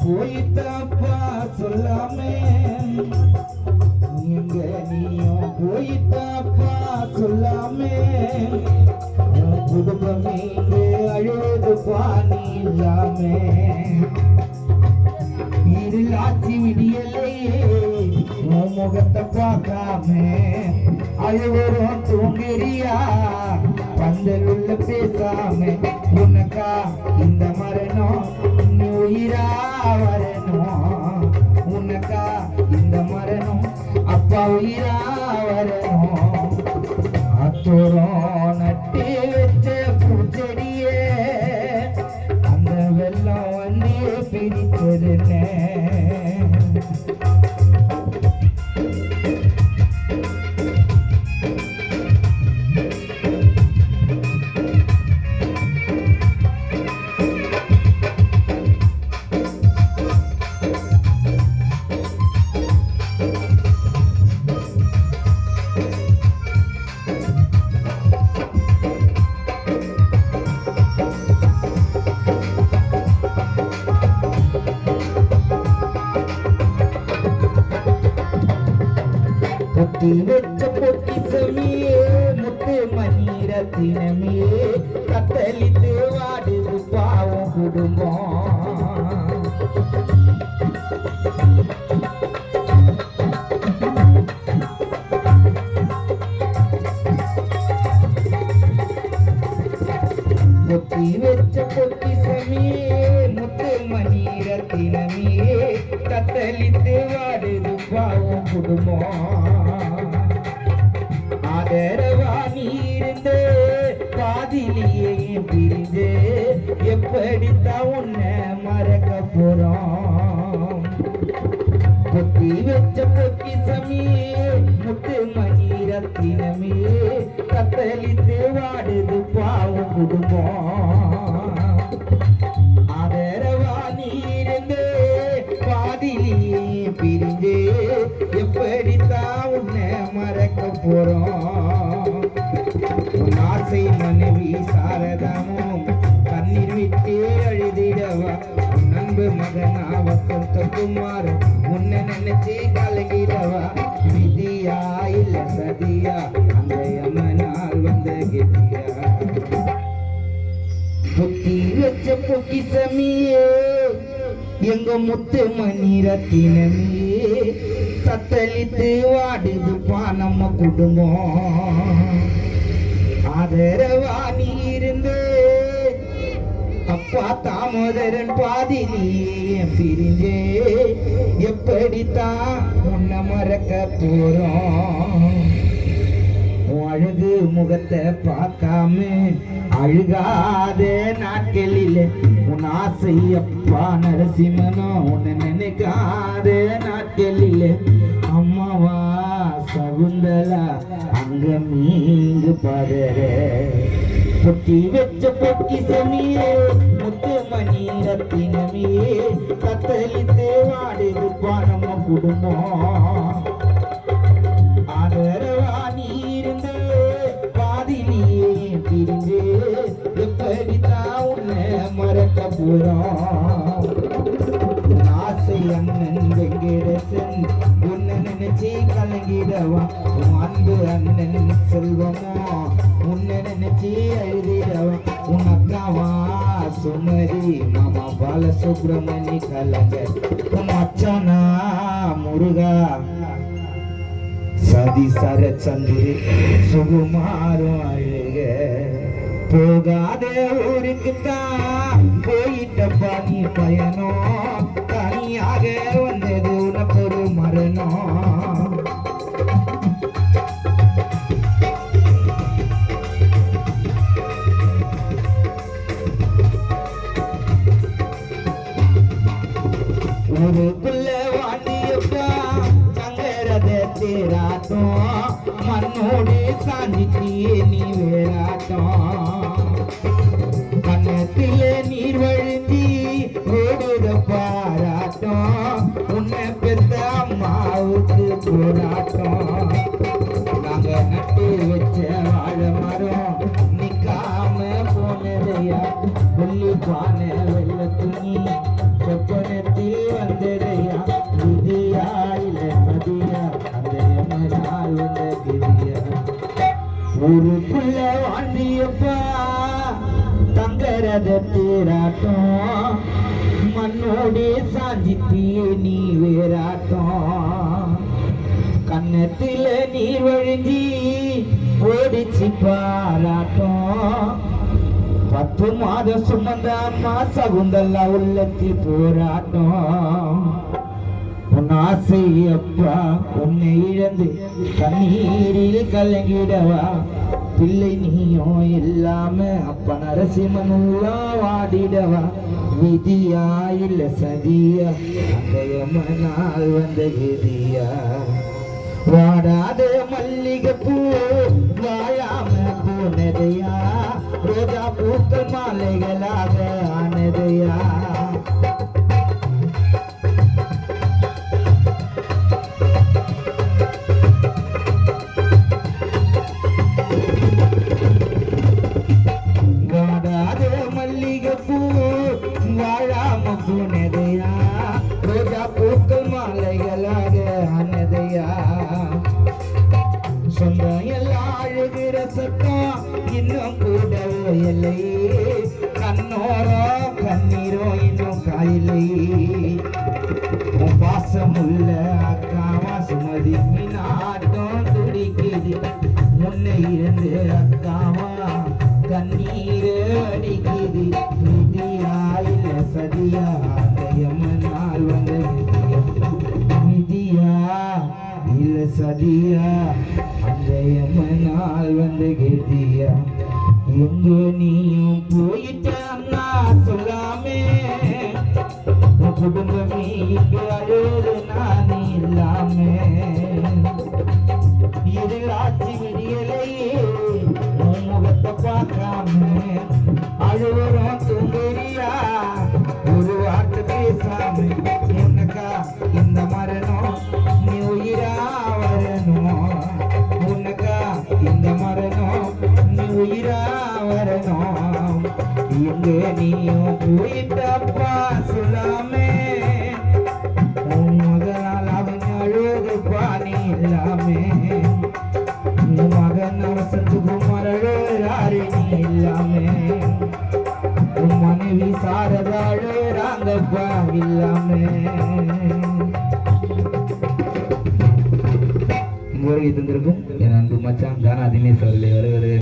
போயிட்டாப்பா சொல்லாமே எங்க நீயும் போயிட்டாப்பா சொல்லாமே உன் குடும்பம் இங்கு அழுது பாணி இல்லாமே இருளாச்சி விடியலையே முகத்தை பார்க்காம அழுவரும் தூங்குறியா பந்தல் உள்ள பேசாம உனக்கா இந்த மரணம் அந்த வெள்ளம் வந்து பிடிச்சதுன்னு பொத்தி வச்ச பொத்தி சமியே முத்து மணி கத்தளித்து வாடுது பாவம் குடும்பம் பொத்தி சமியே முத்து மணி ரத்தினமே தத்தளித்து வாடுது பாவம் குடும்பம் ஆதரவா நீ பாதிலேயே பிரிந்து? எப்படித்தான் உன்னை மறக்க போறோம் பொத்தி வச்ச பொத்தி சமியே முத்து மணி ரத்தினமே கத்தளித்து வாடுது பாவம் குடும்பம் போறோம் உன் ஆசை மனைவி சாரதாமும் கண்ணீர் விட்டே அழுதிடவா. உன் அன்பு மகனா வசந்த குமார் உன்னை நினைச்சே கலகிடவா விதியா இல்ல சதியா? அந்த அம்மனால் வந்த கெதியா புத்தி வச்ச பொக்கிசமியே எங்க முத்து மணி ரத்தினமே தத்தளித்து வாடிதுப்பா நம்ம குடும்பம். ஆதரவா நீ இருந்து அப்பா தாமோதரன் பாதிலேயே பிரிஞ்சே எப்படித்தான் உன்னை மறக்க போறோம்? அழகு முகத்தை பார்க்காம அழுகாத நாட்களில் ஆசை அப்பா நரசிம்மனோ உன்னை நினைக்காத நாட்களில் அம்மாவா சகுந்தலா அங்க மீங்கு பதற. பொட்டி வச்ச பொட்டி சமியே முத்து மணி ரத்தினமியே கத்தளித்து வாடுது நம்ம குடும்பம். ஆதரவு மறக்க ஆசை அண்ணன் வெங்கடேசன் உன்னை நினைச்சு கலங்கிடவா? உன் அன்பு அண்ணன் செல்வமோ? உன்னை நினைச்சு எழுதிடவா உன் அக்காவா? சுமதி மாமா பாலசுப்ரமணி உன் முருகா. சதி சரச்சந்திரி சுகுமாரம் போகாத ஊருக்கு தான் போயிட்டப்பா நீ பயணம். தனியாக வந்தது உனக்கு ஒரு மரணம். ஊருக்குள்ள வாண்டியப்பா தங்கரத தேராட்டம் மண்ணோடு சாஞ்சிட்டியே நீ வேறாட்டம் நீர் வழிஞ்சி ஓடுத பாராட்டம் உன்னை பெத்த அம்மாவுக்கு போராட்டம் நாங்க நட்டு வச்ச வாழ மரம் நிக்காம போனதையா? கொல்லி பானை வெள்ள துணி தங்கரத தேராட்டம் மண்ணோடே சாஞ்சித்தியே நீ வேறாட்டம். கன்னத்தில நீர் வழிஞ்சி ஓடிச்சு பாராட்டம். பத்து மாதம் சுமந்த சகுந்தல்லா உள்ளத்தில் போராட்டம். உன் ஆசை அப்பா உன்னை இழந்து கண்ணீரில் கலங்கிடவா? பிள்ளை நீயும் இல்லாம அப்ப நரசிம்மன் வாடிடவா? விதியா இல்ல சதியா? அந்த வந்த விதியா? வாடாத மல்லிகைப்பூ வாழாம போனதையா? ரோஜா பூக்கள் மாலைகளாக ஆனதையா? இன்னும் இல்லை கண்ணோரோ கண்ணீரோ இன்னும் காயில்லை. வாசம் உள்ள அக்காவா சுமதி நாட்டம் துடிக்குது முன்னை இருந்து அக்காவா. கண்ணீர் அடிக்குது விதியா இல்ல சதியா. தயமனால் வந்த விதியா இல்ல சதியா. அந்த எமனால் வந்து கெதியா எங்க நீயும் போயிட்டா சொல்லாமே. குடும்பமே இங்கு அழுது நான் இல்லாமே. இது இருளாட்சி விடியலையே முகத்தை பார்க்காம. அழுவரும் தூங்குறியா? ஒரு வார்த்தை பேசாம. என்னக்கா இந்த மரணம்? நீ உயிரா வரணும். உனக்கா இந்த மரணம்? நீ உயிரா எங்க நீயும் போயிட்டப்பா சொல்லாமே. உன் மகனால் அவங்க அழுது பாணி இல்லாமே. உன் மகன் வசந்த் குமார் அழுறாரு நீ இல்லாமே. உன் மனைவி சாரதா இல்லாமே. வருகை தந்திருக்கும் என் அன்பு மச்சான் தானா தினேஷ் அவர்களே வருவது